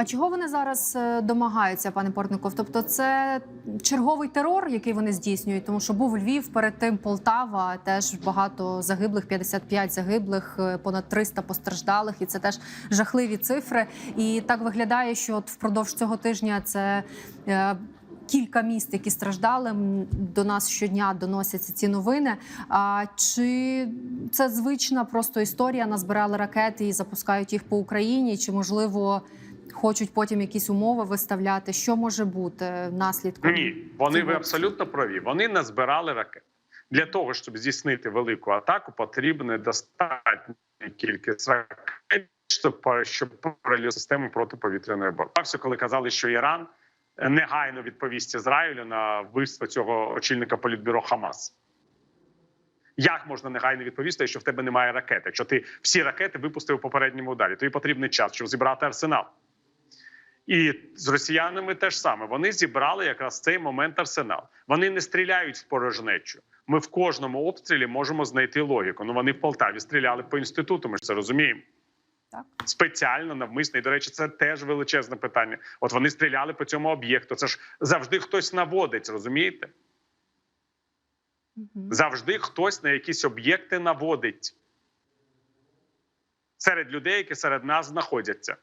А чого вони зараз е, домагаються, пане Портников? Тобто, це черговий терор, який вони здійснюють, тому що був Львів, перед тим Полтава, теж багато загиблих, 55 загиблих, е, понад 300 постраждалих, і це теж жахливі цифри. І так виглядає, що от впродовж цього тижня це. е, Кілька міст, які страждали, до нас щодня доносяться ці новини. А чи це звична просто історія? Назбирали ракети і запускають їх по Україні? Чи можливо хочуть потім якісь умови виставляти? Що може бути наслідком? Ні, вони ви абсолютно праві. Вони назбирали ракет. Для того, щоб здійснити велику атаку, потрібна достатня кількість ракет, щоб, щоб паралізувати систему протиповітряної оборони. Коли казали, що Іран негайно відповість Ізраїлю на вбивство цього очільника політбюро Хамас. Як можна негайно відповісти, що в тебе немає ракет? Якщо ти всі ракети випустив у попередньому ударі, тобі потрібний час, щоб зібрати арсенал. І з росіянами теж саме вони зібрали якраз цей момент арсенал. Вони не стріляють в порожнечу. Ми в кожному обстрілі можемо знайти логіку. Ну вони в Полтаві стріляли по інституту. Ми ж це розуміємо. Так. Спеціально навмисно. І, до речі, це теж величезне питання. От вони стріляли по цьому об'єкту. Це ж завжди хтось наводить, розумієте? Мгм. Завжди хтось на якісь об'єкти наводить серед людей, які серед нас знаходяться.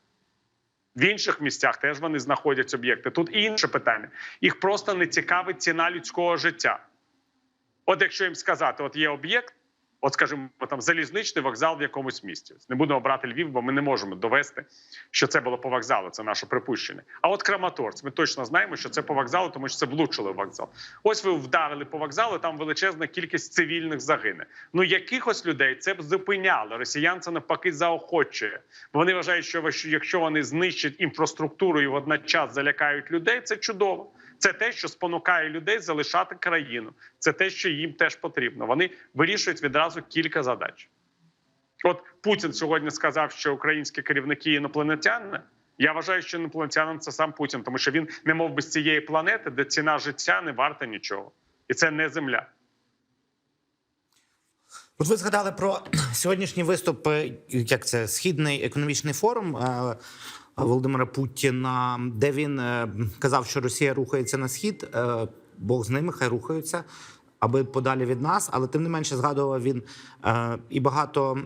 В інших місцях теж вони знаходять об'єкти. Тут інше питання. Їх просто не цікавить ціна людського життя. От якщо їм сказати, от є об'єкт, от скажімо, там залізничний вокзал в якомусь місті. Не будемо брати Львів, бо ми не можемо довести, що це було по вокзалу. Це наше припущення. А от Краматорськ, ми точно знаємо, що це по вокзалу, тому що це влучило в вокзал. Ось ви вдарили по вокзалу, там величезна кількість цивільних загине. Ну якихось людей це б зупиняло. Росіян це навпаки заохочує. Бо вони вважають, що якщо вони знищать інфраструктуру і водночас залякають людей, це чудово. Це те, що спонукає людей залишати країну. Це те, що їм теж потрібно. Вони вирішують відразу кілька задач. От Путін сьогодні сказав, що українські керівники інопланетяни. Я вважаю, що інопланетянин це сам Путін, тому що він не мов би з цієї планети, де ціна життя не варта нічого, і це не земля. От ви згадали про сьогоднішній виступ, е, як це східний економічний форум Володимира Путіна, де він е, казав, що Росія рухається на схід. е, Бог з ними, хай рухаються, аби подалі від нас. Але тим не менше згадував він е, і багато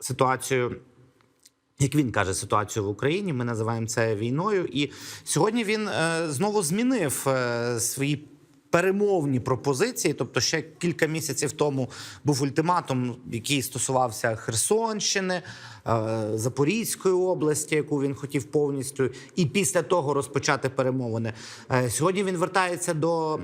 ситуацію. Як він каже, ситуацію в Україні, ми називаємо це війною. І сьогодні він е, знову змінив е, свої перемовні пропозиції. Тобто, ще кілька місяців тому був ультиматум, який стосувався Херсонщини, е, Запорізької області, яку він хотів повністю, і після того розпочати перемовини. Е, сьогодні він вертається до.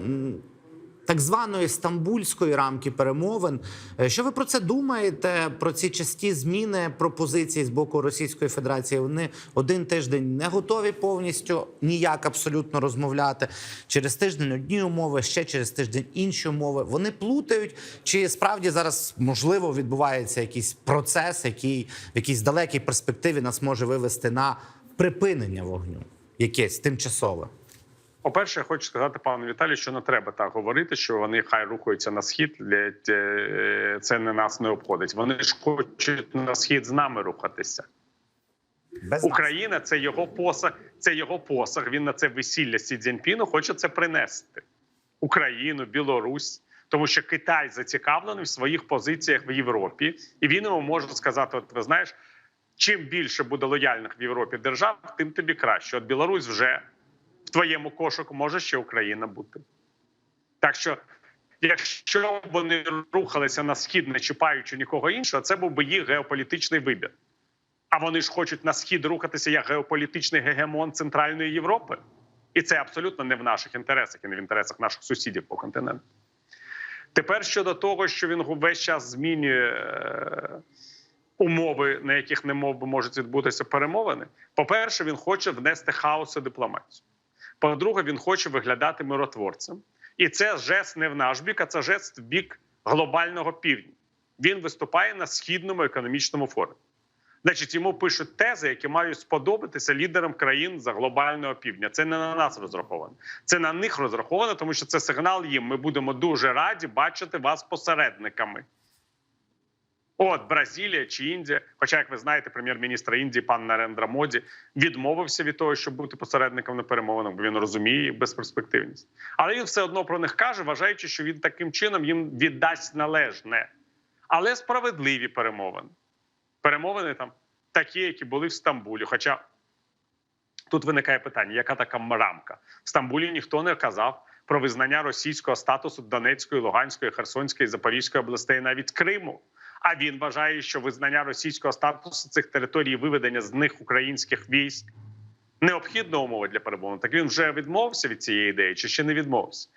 Так званої стамбульської рамки перемовин. Е, Що ви про це думаєте? Про ці часті зміни пропозицій з боку Російської Федерації? Вони один тиждень не готові повністю ніяк абсолютно розмовляти. Через тиждень одні умови, ще через тиждень інші умови. Вони плутають. Чи справді зараз можливо відбувається якийсь процес, який в якійсь далекій перспективі нас може вивести на припинення вогню? Якесь тимчасове? По-перше, я хочу сказати пану Віталію, що не треба так говорити, що вони хай рухаються на схід. е, Це не нас не обходить. Вони ж хочуть на схід з нами рухатися. Без. Україна це його посаг, це його посаг. Він на це весілля Сі Цзіньпіну хоче це принести Україну, Білорусь. Тому що Китай зацікавлений в своїх позиціях в Європі, і він йому може сказати: от ви знаєш, чим більше буде лояльних в Європі держав, тим тобі краще. От Білорусь вже в твоєму кошику може ще Україна бути. Так що, якщо б вони рухалися на схід, не чіпаючи нікого іншого, це був би їх геополітичний вибір. А вони ж хочуть на схід рухатися як геополітичний гегемон Центральної Європи. І це абсолютно не в наших інтересах і не в інтересах наших сусідів по континенту. Тепер щодо того, що він весь час змінює е, умови, на яких не мов би можуть відбутися перемовини. По-перше, він хоче внести хаос у дипломатію. По-друге, він хоче виглядати миротворцем. І це жест не в наш бік, а це жест в бік глобального півдня. Він виступає на східному економічному форумі. Значить, йому пишуть тези, які мають сподобатися лідерам країн за глобального півдня. Це не на нас розраховано. Це на них розраховано, тому що це сигнал їм. Ми будемо дуже раді бачити вас посередниками. От Бразилія чи Індія. Хоча, як ви знаєте, прем'єр-міністр Індії, пан Нарендра Моді, відмовився від того, щоб бути посередником на перемовинах, бо він розуміє безперспективність. Але він все одно про них каже, вважаючи, що він таким чином їм віддасть належне, але справедливі перемовини. Перемовини там такі, які були в Стамбулі. Хоча тут виникає питання: яка така рамка? В Стамбулі ніхто не казав про визнання російського статусу Донецької, Луганської, Херсонської, Запорізької областей, навіть Криму. А він вважає, що визнання російського статусу цих територій, виведення з них українських військ необхідна умова для перемовин. Так він вже відмовився від цієї ідеї, чи ще не відмовився?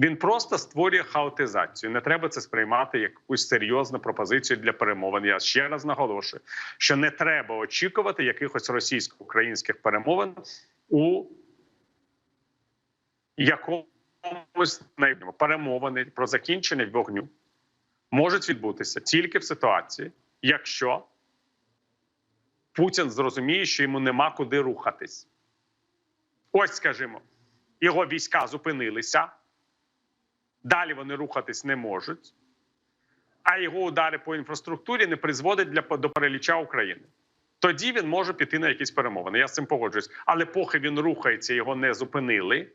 Він просто створює хаотизацію. Не треба це сприймати як якусь серйозну пропозицію для перемовин. Я ще раз наголошую, що не треба очікувати якихось російсько-українських перемовин у якомусь перемовини про закінчення вогню можуть відбутися тільки в ситуації, якщо Путін зрозуміє, що йому нема куди рухатись. Ось, скажімо, його війська зупинилися, далі вони рухатись не можуть, а його удари по інфраструктурі не призводять для, до переліча України. Тоді він може піти на якісь перемовини. Я з цим погоджуюсь. Але поки він рухається, його не зупинили,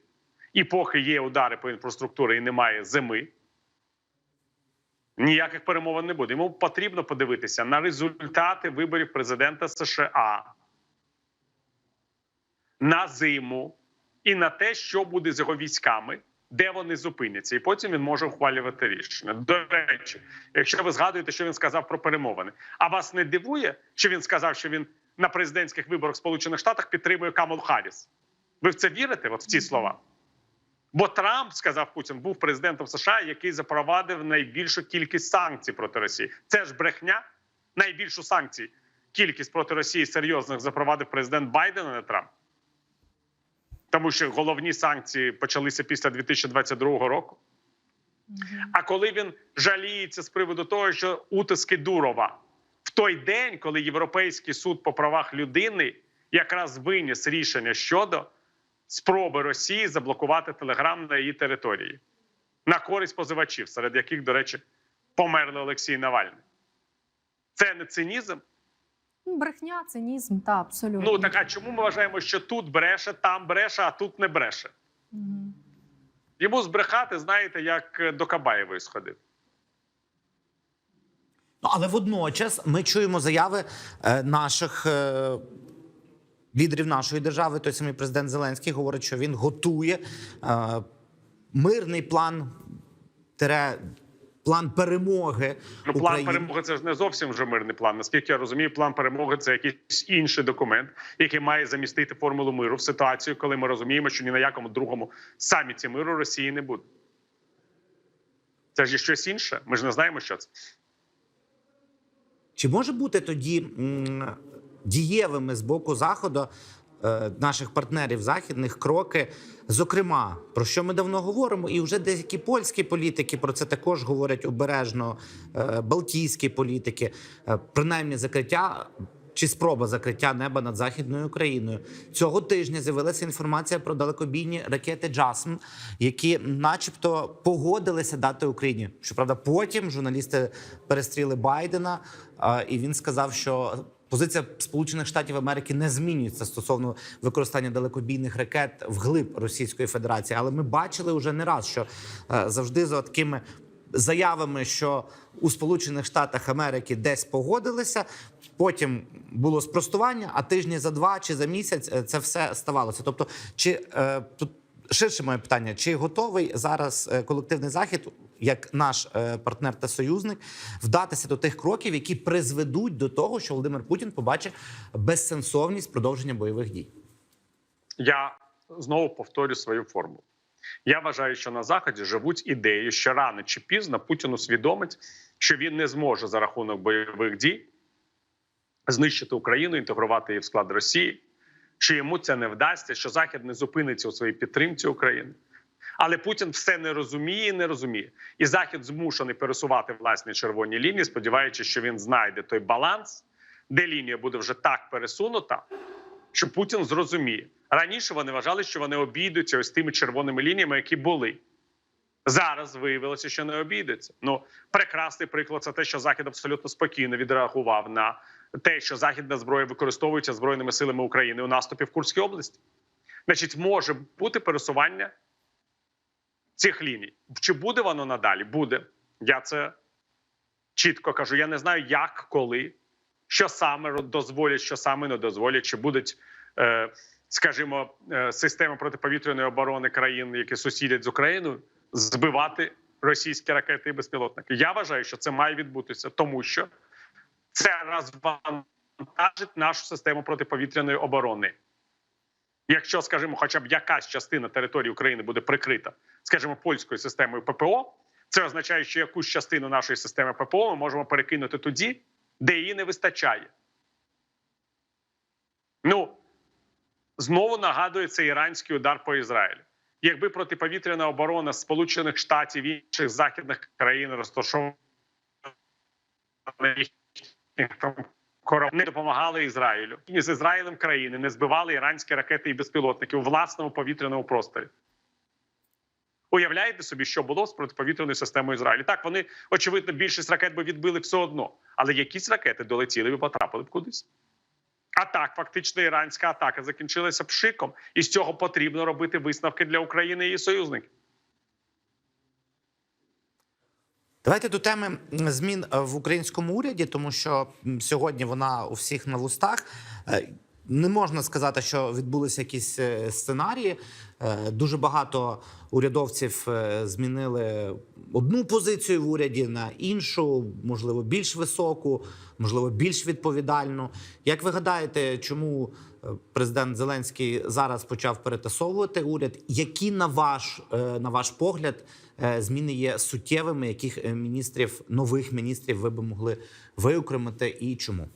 і поки є удари по інфраструктурі і немає зими, ніяких перемовин не буде. Йому потрібно подивитися на результати виборів президента США на зиму і на те, що буде з його військами, де вони зупиняться, і потім він може ухвалювати рішення. До речі, якщо ви згадуєте, що він сказав про перемовини, а вас не дивує, що він сказав, що він на президентських виборах в Сполучених Штатах підтримує Камалу Харріс? Ви в це вірите? От в ці слова? Бо Трамп сказав Путін, був президентом США, який запровадив найбільшу кількість санкцій проти Росії. Це ж брехня. Найбільшу санкцій кількість проти Росії серйозних запровадив президент Байден, а не Трамп. Тому що головні санкції почалися після 2022 року. А коли він жаліється з приводу того, що утиски Дурова в той день, коли Європейський суд по правах людини якраз виніс рішення щодо спроби Росії заблокувати Телеграм на її території на користь позивачів, серед яких, до речі, померли Олексій Навальний. Це не цинізм. Ну, Брехня, цинізм, та абсолютно. Ну так а чому ми вважаємо, що тут бреше, там бреше, а тут не бреше? Мгм. Йому збрехати, знаєте, як е, до Кабаєвої сходив. Ну, але водночас ми чуємо заяви е, наших е, лідерів нашої держави. Той самий президент Зеленський говорить, що він готує е, мирний план тере, план перемоги. Ну, план України. перемоги це ж не зовсім вже мирний план. Наскільки я розумію, план перемоги це якийсь інший документ, який має замістити формулу миру в ситуацію, коли ми розуміємо, що ні на якому другому саміті миру Росії не буде. Це ж є щось інше. Ми ж не знаємо, що це. Чи може бути тоді дієвими з боку заходу е, наших партнерів західних кроки? Зокрема, про що ми давно говоримо, і вже деякі польські політики про це також говорять обережно. е, Балтійські політики, е, принаймні закриття. Чи спроба закриття неба над західною Україною цього тижня з'явилася інформація про далекобійні ракети Джасм, які, начебто, погодилися дати Україні. Щоправда, потім журналісти перестріли Байдена, і він сказав, що позиція Сполучених Штатів Америки не змінюється стосовно використання далекобійних ракет вглиб Російської Федерації. Але ми бачили вже не раз, що е, завжди за такими заявами, що у Сполучених Штатах Америки десь погодилися. Потім було спростування, а тижні за два чи за місяць е, це все ставалося. Тобто, чи е, тут ширше моє питання: чи готовий зараз е, колективний захід, як наш е, партнер та союзник, вдатися до тих кроків, які призведуть до того, що Володимир Путін побачить безсенсовність продовження бойових дій? Я знову повторю свою формулу. Я вважаю, що на заході живуть ідеї, що рано чи пізно Путін усвідомить, що він не зможе за рахунок бойових дій знищити Україну, інтегрувати її в склад Росії, що йому це не вдасться, що Захід не зупиниться у своїй підтримці України. Але Путін все не розуміє і не розуміє. І Захід змушений пересувати власні червоні лінії, сподіваючись, що він знайде той баланс, де лінія буде вже так пересунута, що Путін зрозуміє. Раніше вони вважали, що вони обійдуться ось тими червоними лініями, які були Зараз виявилося, що не обійдеться. Ну прекрасний приклад це те, що Захід абсолютно спокійно відреагував на те, що західна зброя використовується збройними силами України у наступі в Курській області. Значить, може бути пересування цих ліній. Чи буде воно надалі? Буде. Я це чітко кажу. Я не знаю, як, коли, що саме дозволять, що саме не дозволять, чи будуть, е, скажімо, е, системи протиповітряної оборони країн, які сусідять з Україною, збивати російські ракети і безпілотники. Я вважаю, що це має відбутися, тому що це розвантажить нашу систему протиповітряної оборони. Якщо, скажімо, хоча б якась частина території України буде прикрита, скажімо, польською системою ППО, це означає, що якусь частину нашої системи ППО ми можемо перекинути тоді, де її не вистачає. Ну знову нагадує це іранський удар по Ізраїлю. Якби протиповітряна оборона Сполучених Штатів і інших західних країн розташована на їхніх не допомагали Ізраїлю і з Ізраїлем країни не збивали іранські ракети і безпілотники у власному повітряному просторі. Уявляєте собі, що було з протиповітряною системою Ізраїлю? Так, вони очевидно більшість ракет би відбили все одно, але якісь ракети долетіли і потрапили б кудись. А так, фактично, іранська атака закінчилася пшиком, і з цього потрібно робити висновки для України і її союзників. Давайте до теми змін е, в українському уряді, тому що сьогодні вона у всіх на вустах. Е, Не можна сказати, що відбулися якісь е, сценарії. Дуже багато урядовців змінили одну позицію в уряді на іншу, можливо, більш високу, можливо, більш відповідальну. Як ви гадаєте, чому президент Зеленський зараз почав перетасовувати уряд? Які на ваш е, на ваш погляд е, зміни є суттєвими? Яких е, міністрів нових міністрів ви би могли виокремити і чому?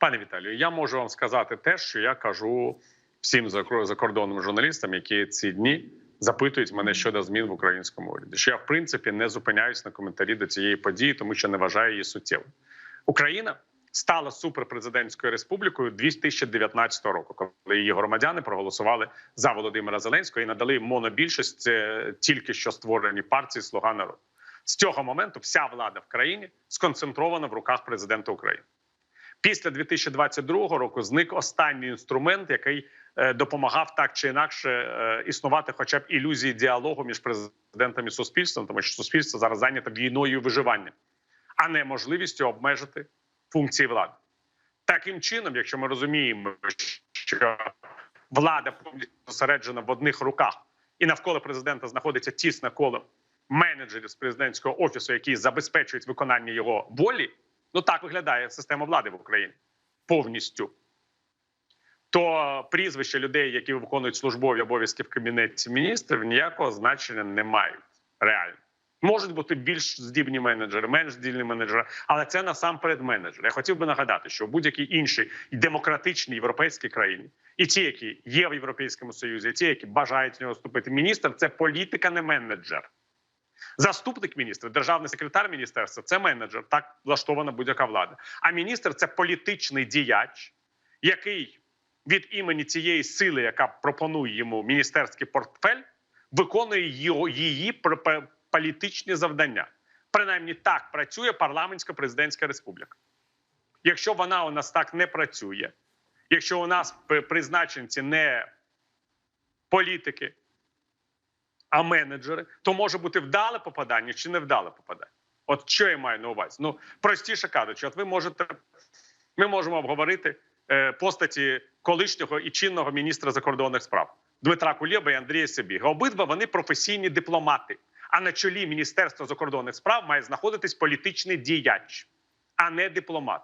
Пане Віталію, я можу вам сказати те, що я кажу всім закордонним журналістам, які ці дні запитують мене щодо змін в українському уряді. Що я в принципі не зупиняюсь на коментарі до цієї події, тому що не вважаю її суттєвою. Україна стала суперпрезидентською республікою 2019 року, коли її громадяни проголосували за Володимира Зеленського і надали монобільшість е, тільки що створеній партії Слуга народу. З цього моменту вся влада в країні сконцентрована в руках президента України. Після 2022 року зник останній інструмент, який е, допомагав так чи інакше е, існувати, хоча б ілюзії діалогу між президентом і суспільством, тому що суспільство зараз зайняте війною і виживанням, а не можливістю обмежити функції влади. Таким чином, якщо ми розуміємо, що влада повністю зосереджена в одних руках, і навколо президента знаходиться тісне коло менеджерів з президентського офісу, які забезпечують виконання його волі. Ну так виглядає система влади в Україні повністю. То прізвища людей, які виконують службові обов'язки в кабінеті міністрів, ніякого значення не мають реально. Можуть бути більш здібні менеджери, менш здібні менеджери, але це насамперед менеджери. Я хотів би нагадати, що в будь-якій іншій демократичній європейській країні, і ті, які є в Європейському Союзі, і ті, які бажають в нього вступити, міністр це політика, не менеджер. Заступник міністра, державний секретар міністерства це менеджер. Так влаштована будь-яка влада. А міністр це політичний діяч, який від імені цієї сили, яка пропонує йому міністерський портфель, виконує його, її політичні завдання. Принаймні так працює парламентсько-президентська республіка. Якщо вона у нас так не працює, якщо у нас призначенці не політики, а менеджери, то може бути вдале попадання чи невдале попадання. От що я маю на увазі? Ну простіше кажучи, от ви можете, ми можемо обговорити е, постаті колишнього і чинного міністра закордонних справ Дмитра Кулєба і Андрія Сибіга. Обидва вони професійні дипломати. А на чолі Міністерства закордонних справ має знаходитись політичний діяч, а не дипломат.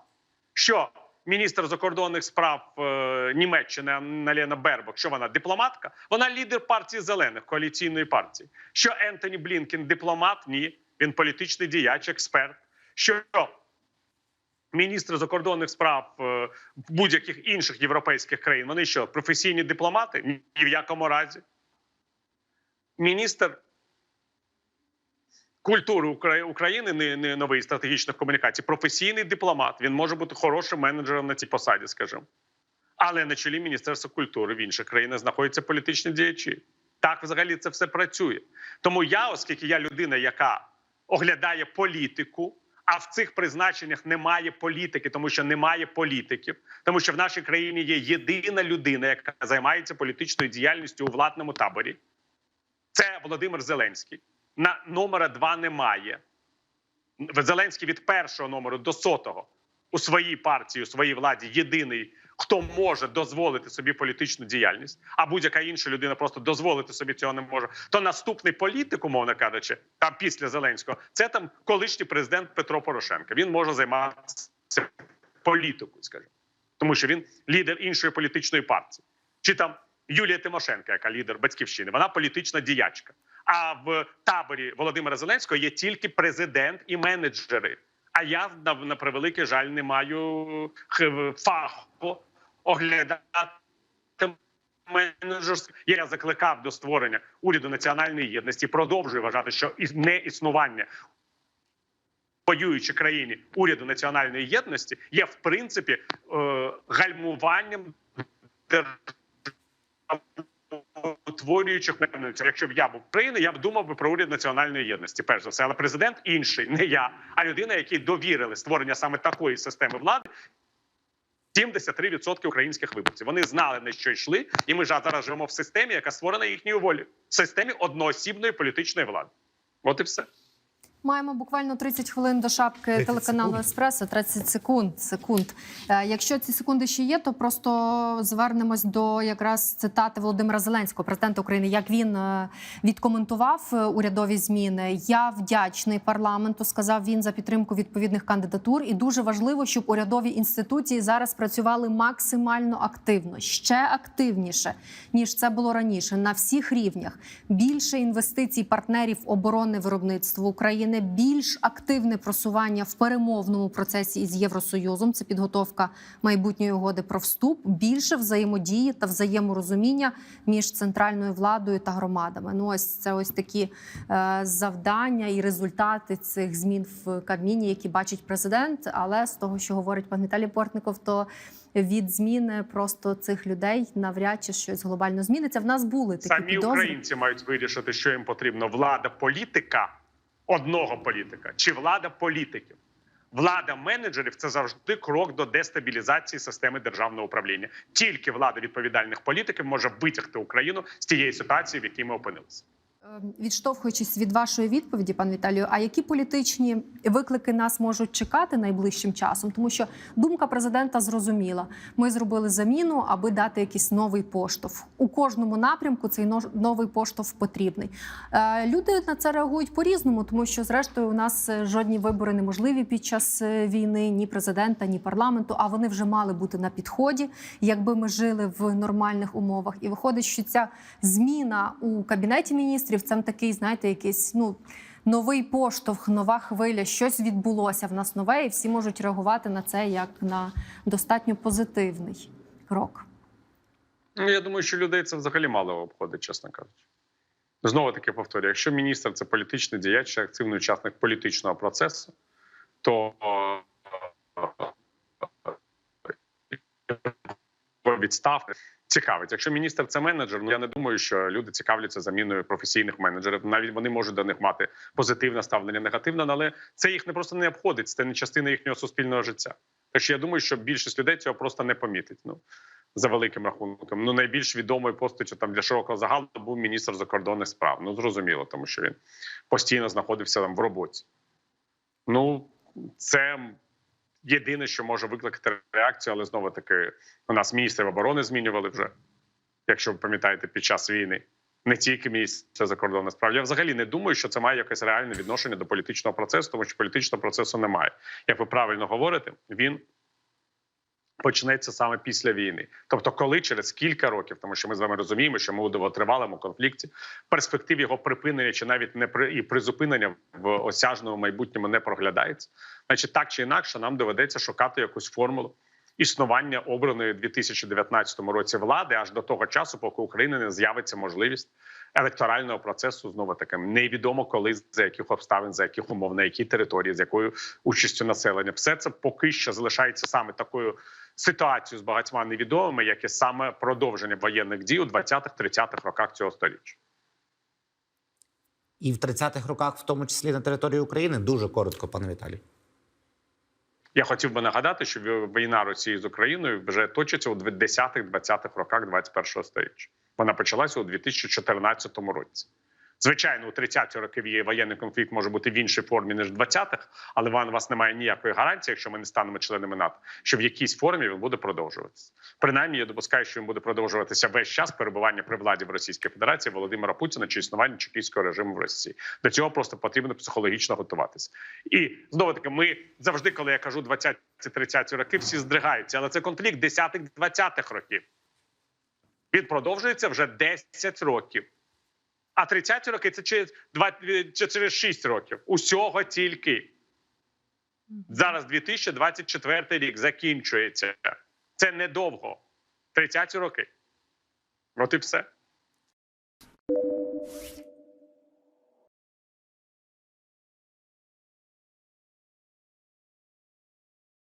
Що міністр закордонних справ е, Німеччини Аналена Бербок, що вона дипломатка? Вона лідер партії зелених коаліційної партії. Що Ентоні Блінкен дипломат? Ні, він політичний діяч, експерт. Що міністр закордонних справ е, будь-яких інших європейських країн? Вони що професійні дипломати? Ні в якому разі. Міністр культури України, не, не новий стратегічних комунікацій, професійний дипломат. Він може бути хорошим менеджером на цій посаді, скажімо. Але на чолі Міністерства культури в інших країнах знаходяться політичні діячі. Так взагалі це все працює. Тому я, оскільки я людина, яка оглядає політику. А в цих призначеннях немає політики, тому що немає політиків, тому що в нашій країні є єдина людина, яка займається політичною діяльністю у владному таборі. Це Володимир Зеленський. На номера два немає. Зеленський від першого номеру до сотого у своїй партії, у своїй владі єдиний, хто може дозволити собі політичну діяльність, а будь-яка інша людина просто дозволити собі цього не може. То наступний політик, умовно кажучи, там після Зеленського, це там колишній президент Петро Порошенко. Він може займатися політикою, скажімо, тому що він лідер іншої політичної партії, чи там Юлія Тимошенко, яка лідер батьківщини, вона політична діячка. А в таборі Володимира Зеленського є тільки президент і менеджери. А я на, на превеликий жаль не маю фаху оглядати менеджерську. Я закликав до створення уряду національної єдності. Продовжую вважати, що не існування воюючій країні уряду національної єдності є в принципі е, гальмуванням утворюючих менеджерів. Якщо б я був України, я б думав би про уряд національної єдності. Перш за все, але президент інший, не я, а людина, якій довірили створення саме такої системи влади. 73% українських виборців. Вони знали на що йшли, і ми ж зараз живемо в системі, яка створена їхньою волі, В системі одноосібної політичної влади. От і все. Маємо буквально 30 хвилин до шапки 30 телеканалу секунд. Еспресо. 30 секунд. секунд. Е, Якщо ці секунди ще є, то просто звернемось до якраз цитати Володимира Зеленського, президента України, як він е, відкоментував е, урядові зміни. Я вдячний парламенту, сказав він за підтримку відповідних кандидатур. І дуже важливо, щоб урядові інституції зараз працювали максимально активно, ще активніше ніж це було раніше, на всіх рівнях. Більше інвестицій партнерів оборонне виробництво України, більш активне просування в перемовному процесі із Євросоюзом. Це підготовка майбутньої угоди про вступ, більше взаємодії та взаєморозуміння між центральною владою та громадами. Ну ось це ось такі е, завдання і результати цих змін в Кабміні, які бачить президент. Але з того, що говорить пан Віталій Портников, то від зміни просто цих людей навряд чи щось глобально зміниться. В нас були такі Самі підозри. українці мають вирішити, що їм потрібно: влада політика одного політика чи влада політиків. Влада менеджерів це завжди крок до дестабілізації системи державного управління. Тільки влада відповідальних політиків може витягти Україну з тієї ситуації, в якій ми опинилися. Е, Відштовхуючись від вашої відповіді, пан Віталію, а які політичні виклики нас можуть чекати найближчим часом? Тому що думка президента зрозуміла. Ми зробили заміну, аби дати якийсь новий поштовх. У кожному напрямку цей новий поштовх потрібний. Е, Люди на це реагують по-різному, тому що, зрештою, у нас е, жодні вибори неможливі під час е, війни, ні президента, ні парламенту. А вони вже мали бути на підході, якби ми жили в нормальних умовах. І виходить, що ця зміна у кабінеті міністрів це такий, знаєте, якийсь ну. Новий поштовх, нова хвиля, щось відбулося в нас нове, і всі можуть реагувати на це як на достатньо позитивний крок. Ну, я думаю, що людей це взагалі мало обходить, чесно кажучи. Знову таки повторюю: якщо міністр це політичний діяч, активний учасник політичного процесу, то відставки цікавить. Якщо міністр це менеджер, ну я не думаю, що люди цікавляться заміною професійних менеджерів. Навіть вони можуть до них мати позитивне ставлення, негативне, але це їх не просто не обходить. Це не частина їхнього суспільного життя. Що я думаю, що більшість людей цього просто не помітить. Ну за великим рахунком. Ну найбільш відомою постаттю там для широкого загалу був міністр закордонних справ. Ну зрозуміло, тому що він постійно знаходився там в роботі. Ну це єдине, що може викликати реакцію, але знову таки у нас міністрів оборони змінювали вже, якщо ви пам'ятаєте, під час війни. Не тільки місце закордонних справ. Я взагалі не думаю, що це має якесь реальне відношення до політичного процесу, тому що політичного процесу немає. Як ви правильно говорите, він почнеться саме після війни. Тобто, коли через кілька років, тому що ми з вами розуміємо, що ми у довготривалому конфлікті, перспектив його припинення чи навіть не при і призупинення в осяжному майбутньому не проглядається. Значить, так чи інакше, нам доведеться шукати якусь формулу. Існування обраної у 2019 році влади аж до того часу, поки України не з'явиться можливість електорального процесу знову таким невідомо коли за яких обставин, за яких умов, на якій території, з якою участю населення, все це поки що залишається саме такою ситуацією з багатьма невідомими, як і саме продовження воєнних дій у 20-30-х роках цього століття. і в 30-х роках, в тому числі на території України? Дуже коротко, пане Віталій. Я хотів би нагадати, що війна Росії з Україною вже точиться у 10-20-х роках 21-го століття. Вона почалася у 2014 році. Звичайно, у 30-ті роки воєнний конфлікт може бути в іншій формі ніж в 20-х, але у вас немає ніякої гарантії, якщо ми не станемо членами НАТО, що в якійсь формі він буде продовжуватися. Принаймні, я допускаю, що він буде продовжуватися весь час перебування при владі в Російській Федерації Володимира Путіна чи існування чекійського режиму в Росії. До цього просто потрібно психологічно готуватися. І знову таки, ми завжди, коли я кажу 20-30 роки, всі здригаються, але це конфлікт 10-20-х років. Він продовжується вже 10 років. А 30 роки це через 2, через 6 років. Усього тільки. Зараз 2024 рік закінчується. Це недовго. 30 роки. От і все.